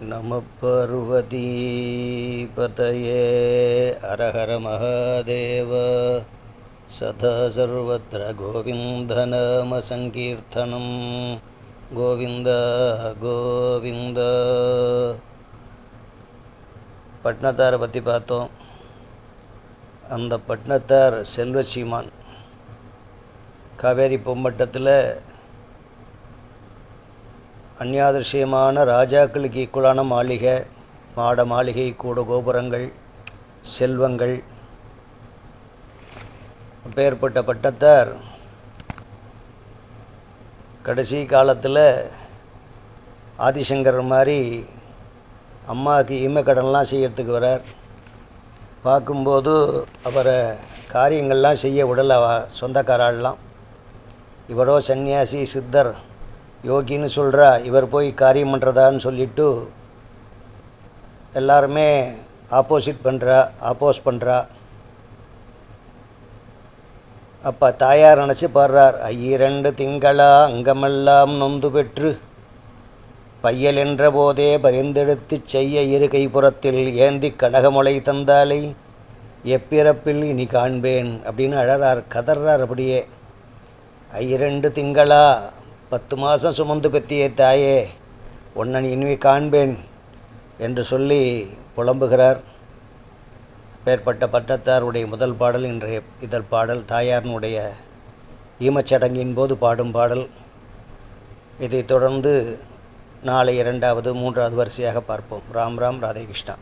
நம பார்வதீபதயே அரஹர மகாதேவ சதா சர்வத்திர கோவிந்தநாம சங்கீர்த்தனம் கோவிந்த கோவிந்த பட்னத்தாரை பற்றி பார்த்தோம். அந்த பட்னத்தார் செல்வ சீமான். காவேரி பொம்மட்டத்தில் அந்யாதிருஷ்யமான ராஜாக்களுக்கு ஈக்குவலான மாளிகை மாட மாளிகை கூட கோபுரங்கள் செல்வங்கள். அப்பேற்பட்ட பட்டத்தார் கடைசி காலத்தில் ஆதிசங்கர் மாதிரி அம்மாவுக்கு ஈமக்கடன்லாம் செய்யறதுக்கு வரார். பார்க்கும்போது அவரை காரியங்கள்லாம் செய்ய விடலை அவ இவரோ சன்னியாசி சித்தர் யோகின்னு சொல்கிறா இவர் போய் காரியம் பண்ணுறதான்னு சொல்லிட்டு எல்லாருமே ஆப்போசிட் பண்ணுறா ஆப்போஸ் பண்ணுறா அப்போ தாயார் நினச்சி பாடுறார் ஐயிரண்டு திங்களா அங்கமெல்லாம் நொந்து பெற்று பையல் என்ற போதே பரிந்தெடுத்துச் செய்ய இரு கைப்புறத்தில் ஏந்தி கனகமுளை தந்தாலை எப்பிறப்பில் இனி காண்பேன்? அப்படின்னு அழறார் கதறார் அப்படியே. ஐயிரண்டு திங்களா பத்து மாதம் சுமந்து பெத்திய தாயே உன்னை இனிமே காண்பேன் என்று சொல்லி புலம்புகிறார். பேர்பட்ட பட்டத்தாருடைய முதல் பாடல் இன்றைய இதழ் பாடல் தாயாரினுடைய ஈமச்சடங்கின் போது பாடும் பாடல். இதைத் தொடர்ந்து நாளை இரண்டாவது மூன்றாவது வரிசையாக பார்ப்போம். ராம் ராம் ராதே கிருஷ்ணா.